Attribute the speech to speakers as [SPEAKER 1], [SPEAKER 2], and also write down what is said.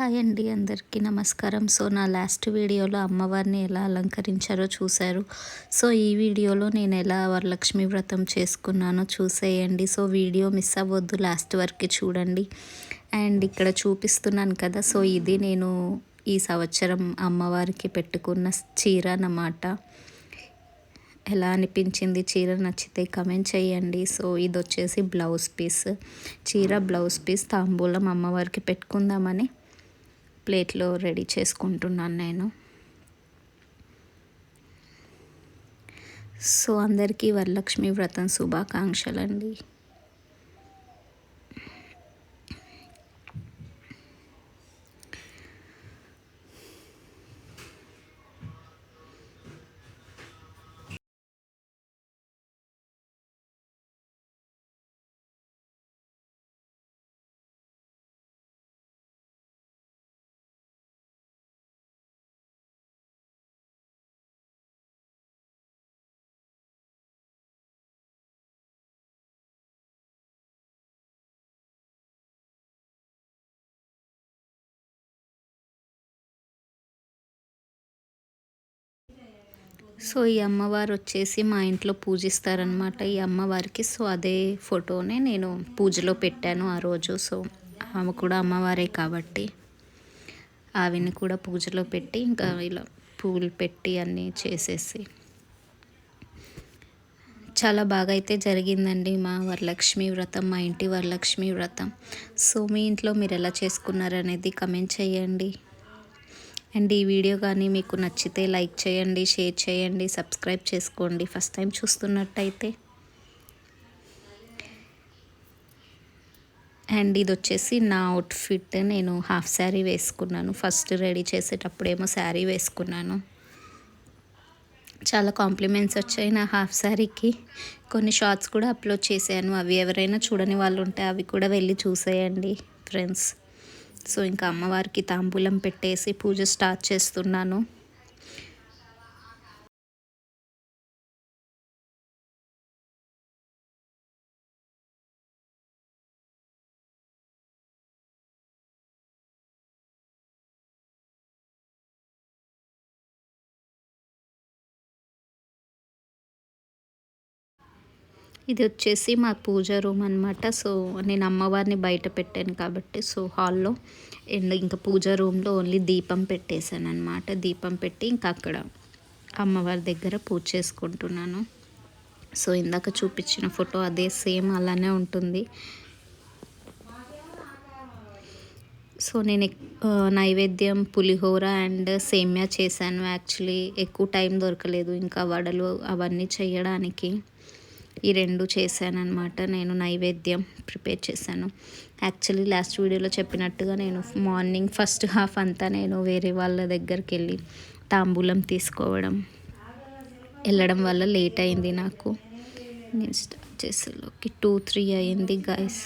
[SPEAKER 1] Hi అండి అందరికీ నమస్కారం. సో నా లాస్ట్ వీడియోలో అమ్మవారిని ఎలా అలంకరించారో చూశారు. సో ఈ వీడియోలో నేను ఎలా వరలక్ష్మి వ్రతం చేసుకున్నానో చూసేయండి. సో వీడియో మిస్ అవ్వద్దు లాస్ట్ వరకు చూడండి. అండ్ ఇక్కడ చూపిస్తున్నాను కదా సో ఇది నేను ఈ సంవత్సరం అమ్మవారికి పెట్టుకున్న చీర అన్నమాట. ఎలా అనిపించింది చీర నచ్చితే కమెంట్ చేయండి. సో ఇది వచ్చేసి బ్లౌజ్ పీస్. చీర బ్లౌజ్ పీస్ తాంబూలం అమ్మవారికి పెట్టుకుందామని ప్లేట్లో రెడీ చేసుకుంటున్నాను నేను. సో అందరికీ వరలక్ష్మి వ్రతం శుభాకాంక్షలు సో ఈ అమ్మవారు వచ్చేసి మా ఇంట్లో పూజిస్తారనమాట ఈ అమ్మవారికి సో అదే ఫోటోనే నేను పూజలో పెట్టాను ఆ రోజు. సో ఆమె కూడా అమ్మవారే కాబట్టి ఆవిని కూడా పూజలో పెట్టి ఇంకా ఇలా పూలు పెట్టి అన్నీ చేసేసి. చాలా బాగా అయితే జరిగిందండి మా వరలక్ష్మి వ్రతం మా ఇంటి వరలక్ష్మి వ్రతం. సో మీ ఇంట్లో మీరు ఎలా చేసుకున్నారనేది కమెంట్ చేయండి. అండ్ ఈ వీడియో కానీ మీకు నచ్చితే లైక్ చేయండి షేర్ చేయండి సబ్స్క్రైబ్ చేసుకోండి. ఫస్ట్ టైం చూస్తున్నట్టయితే. అండ్ ఇది వచ్చేసి నా అవుట్ఫిట్ నేను హాఫ్ శారీ వేసుకున్నాను. ఫస్ట్ రెడీ చేసేటప్పుడేమో శారీ వేసుకున్నాను. చాలా కాంప్లిమెంట్స్ వచ్చాయి నా హాఫ్ శారీకి. కొన్ని షార్ట్స్ కూడా అప్లోడ్ చేశాను. అవి ఎవరైనా చూడని వాళ్ళు ఉంటే అవి కూడా వెళ్ళి చూసేయండి ఫ్రెండ్స్. సో ఇంకా అమ్మవారికి తాంబూలం పెట్టేసి పూజ స్టార్ట్ చేస్తున్నాను. ఇది వచ్చేసి మా పూజ రూమ్ అనమాట సో నేను అమ్మవారిని బయట పెట్టాను కాబట్టి సో హాల్లో అండ్ ఇంకా పూజ రూమ్లో ఓన్లీ దీపం పెట్టేశాను అనమాట దీపం పెట్టి ఇంకా అక్కడ అమ్మవారి దగ్గర పూజ చేసుకుంటున్నాను. సో ఇందాక చూపించిన ఫోటో అదే సేమ్ అలానే ఉంటుంది. సో నేను నైవేద్యం పులిహోర అండ్ సేమ్యా చేశాను యాక్చువల్లీ. ఎక్కువ టైం దొరకలేదు ఇంకా వడలు అవన్నీ చేయడానికి. ఈ రెండు చేశానమాట నేను నైవేద్యం ప్రిపేర్ చేశాను. యాక్చువల్లీ లాస్ట్ వీడియోలో చెప్పినట్టుగా నేను మార్నింగ్ ఫస్ట్ హాఫ్ అంతా నేను వేరే వాళ్ళ దగ్గరికి వెళ్ళి తాంబూలం తీసుకోవడం వెళ్ళడం వల్ల లేట్ అయింది నాకు. నేను స్టార్ట్ చేసేలోకి టూ త్రీ అయింది గాయస్